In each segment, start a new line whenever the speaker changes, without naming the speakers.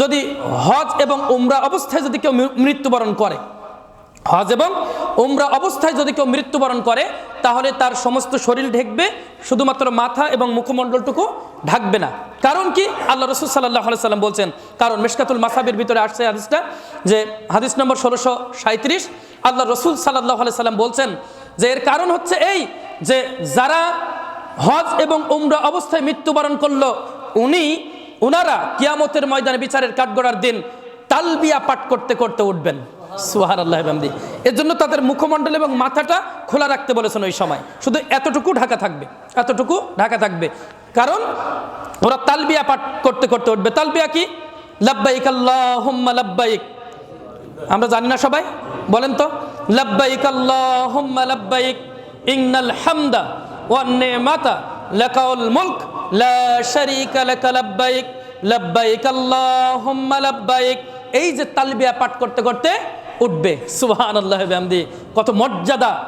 যদি হজ এবং উমরা অবস্থায় যদি কেউ মৃত্যুবরণ করে, হজ এবং উমরা অবস্থায় যদি কেউ মৃত্যুবরণ করে, তাহলে তার সমস্ত শরীর ঢেকবে, শুধুমাত্র মাথা এবং মুখমণ্ডলটুকু ঢাকবে না। কারণ কি? আল্লাহ রসুল সাল্লাহ সাল্লাম বলছেন, কারণ মেশকাতুল মাসাবির ভিতরে আসছে হাদিসটা, যে হাদিস নম্বর ষোলোশো সাঁত্রিশ আল্লাহ রসুল সাল্লাহ সাল্লাম বলছেন যে এর কারণ হচ্ছে এই যে যারা হজ এবং উমরা অবস্থায় মৃত্যুবরণ করল, উনি উনারা কিয়ামতের ময়দানে বিচারের কাঠগড়ার দিন তালবিয়া পাঠ করতে করতে উঠবেন। সুহার আল্লাহ এর জন্য তাদের মুখমণ্ডল এবং মাথাটা খোলা রাখতে বলেছেন ওই সময়। শুধু এতটুকু ঢাকা থাকবে, এতটুকু ঢাকা থাকবে। কারণ ওরা তালবিয়া পাঠ করতে করতে উঠবে। তালবিয়া কি? লাব্বাইক আল্লাহুম্মা লাব্বাইক। আমরা জানি না সবাই? বলেন তো। লাব্বাইক আল্লাহুম্মা লাব্বাইক। ইন্নাল হামদা ওয়ান নিমাতা, লাকাউল মুলক। এই যে তালবিয়া পাঠ করতে করতে উঠবে। সুবহানাল্লাহ বিহামদি। কত মর্যাদা,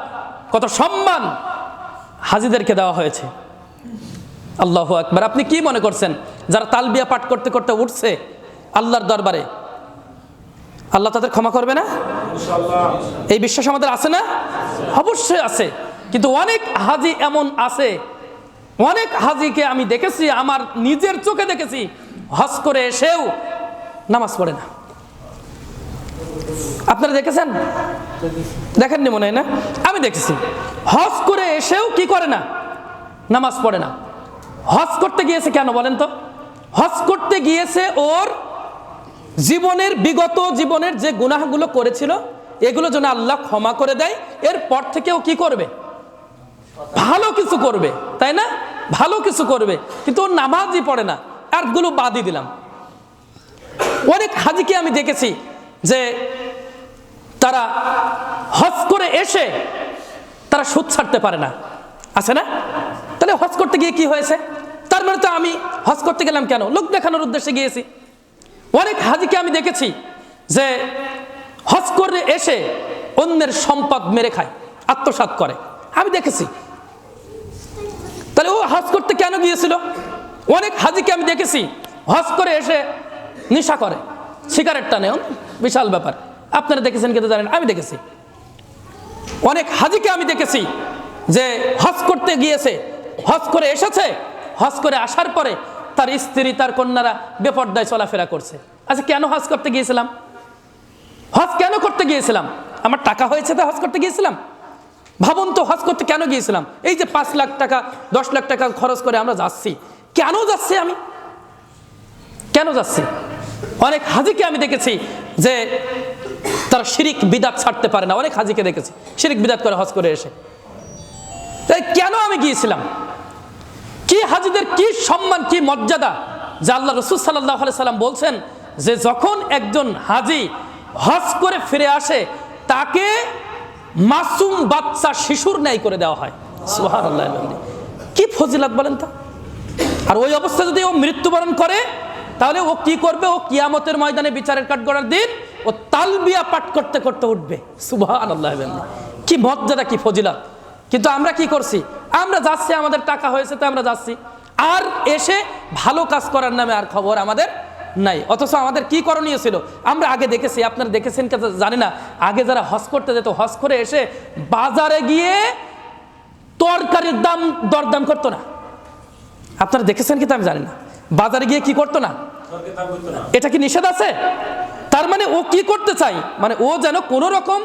কত সম্মান হাজিদেরকে দেওয়া হয়েছে। আল্লাহ আকবার। আপনি কি মনে করছেন, যারা তালবিয়া পাঠ করতে করতে উঠছে আল্লাহর দরবারে, আল্লাহ তাদের ক্ষমা করবে না? এই বিশ্বাস আমাদের আছে না? অবশ্যই আছে। কিন্তু অনেক হাজি এমন আছে অনেক হাজিকে আমি দেখেছি, আমার নিজের চোখে দেখেছি, হজ করে এসেও নামাজ পড়ে না। আপনারা দেখেছেন? দেখেননি মনে হয় না? আমি দেখেছি। হজ করে এসেও কি করে না? নামাজ পড়ে না। হজ করতে গিয়েছে কেন বলেন তো? হজ করতে গিয়েছে ওর জীবনের, বিগত জীবনের যে গুনাহগুলো করেছিল, এগুলো যেন আল্লাহ ক্ষমা করে দেয়, এরপর থেকেও কি করবে? ভালো কিছু করবে, তাই না? ভালো কিছু করবে, কিন্তু ও নামাজই পড়ে না। আরগুলো বাদই দিলাম। অনেক হাজিকে আমি দেখেছি যে তারা হজ করে এসে তারা সুদ ছাড়তে পারে না। আছে না? তাহলে হজ করতে গিয়ে কি হয়েছে? তার মানে তো আমি হজ করতে গেলাম কেন? লোক দেখানোর উদ্দেশ্যে গিয়েছি। অনেক হাজিকে আমি দেখেছি যে হজ করে এসে অন্যের সম্পদ মেরে খায়, আত্মসাৎ করে। আমি দেখেছি। তাহলে ও হজ করতে কেন গিয়েছিল? অনেক হাজিকে আমি দেখেছি, হজ করে এসে নেশা করে সিগারেট টানে বিশাল ব্যাপার। আপনারা দেখেছেন কিন্তু জানেন? আমি দেখেছি। অনেক হাজিকে আমি দেখেছি যে হজ করতে গিয়েছে, হজ করে এসেছে, হজ করে আসার পরে তার স্ত্রী, তার কন্যারা বেপর্দায় চলাফেরা করছে। আচ্ছা কেন হজ করতে গিয়েছিলাম? হজ কেন করতে গিয়েছিলাম? আমার টাকা হয়েছে তো হজ করতে গিয়েছিলাম? ভাবুন তো, হজ করতে কেন গিয়েছিলাম? এই যে পাঁচ লাখ টাকা, দশ লাখ টাকা খরচ করে আমরা যাচ্ছি। কেন যাচ্ছি আমি? কেন যাচ্ছি? অনেক হাজিকে আমি দেখেছি যে তারা শিরিক, বিদাত ছাড়তে পারে না। অনেক হাজিকে দেখেছি, শিরিক, বিদাত করে হজ করে এসে। তাই কেন আমি গিয়েছিলাম? কি হাজিদের কি সম্মান, কি মর্যাদা? যা আল্লাহ রসুল সাল্লাহ সাল্লাম বলছেন যে যখন একজন হাজি হজ করে ফিরে আসে, তাকে মাসুম বাচ্চা শিশুর ন্যায় করে দেওয়া হয়। সুহান আল্লাহ কি ফজিলাত বলেন তো? আর ওই অবস্থায় যদি ও মৃত্যুবরণ করে, তাহলে ও কি করবে? ও কিয়ামতের ময়দানে বিচারের কাঠ গড়ার দিন ও তালবিয়া পাঠ করতে করতে উঠবে। সুবহান আল্লাহ কি মর্যাদা, কি ফজিলাত। কিন্তু আমরা কি করছি? আমরা যাচ্ছি, আমাদের টাকা হয়েছে তো আমরা যাচ্ছি। আর এসে ভালো কাজ করার নামে আর খবর আমাদের নাই। অথচ আমাদের কি করণীয় ছিল? আমরা আগে দেখেছি, আপনারা দেখেছেন জানি না। আগে যারা হজ করতে যেত, হজ করে এসে বাজারে গিয়ে তরকারির দাম দরদাম করতো না। আপনারা দেখেছেন কি তা আমি জানি না। বাজারে গিয়ে কি করতো না? এটা কি নিষেধ আছে? তার মানে ও কি করতে চাই? মানে ও যেন কোনো রকম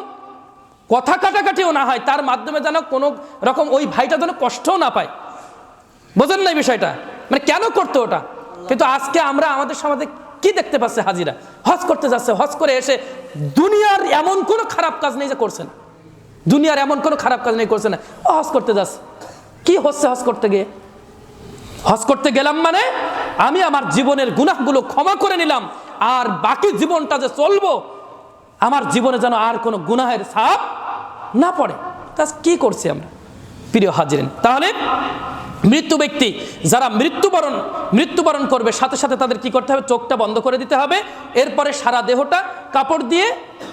কথা কাটাকাটিও না হয়, তার মাধ্যমে যেন কোনো রকম ওই ভাইটা যেন কষ্টও না পায়। বোঝেন না বিষয়টা? মানে কেন করতো ওটা? কিন্তু আজকে আমরা আমাদের সমাজে কি দেখতে পাচ্ছে হাজিরা? হজ করতে যাচ্ছে, হজ করে এসে দুনিয়ার এমন কোনো খারাপ কাজ নেই যে করছে না। দুনিয়ার এমন কোনো খারাপ কাজ নেই করছে না। হজ করতে যাচ্ছে। কি হচ্ছে হজ করতে গিয়ে? হজ করতে গেলাম মানে আমি আমার জীবনের গুনাহগুলো ক্ষমা করে নিলাম আর বাকি জীবনটা যে চলবো, আমার জীবনে যেন আর কোনো গুনাহের ছাপ না পড়ে। তা কি করছি আমরা? প্রিয় হাজিরেন, তাহলে মৃত্যু ব্যক্তি, যারা মৃত্যুবরণ মৃত্যুবরণ করবে, সাথে সাথে তাদের কি করতে হবে? চোখটা বন্ধ করে দিতে হবে। এরপরে সারা দেহটা কাপড় দিয়ে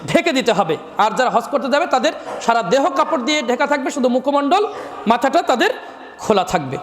ঢেকে দিতে হবে। আর যারা হজ করতে যাবে, তাদের সারা দেহ কাপড় দিয়ে ঢেকা থাকবে, শুধু মুখমণ্ডল, মাথাটা তাদের খোলা থাকবে।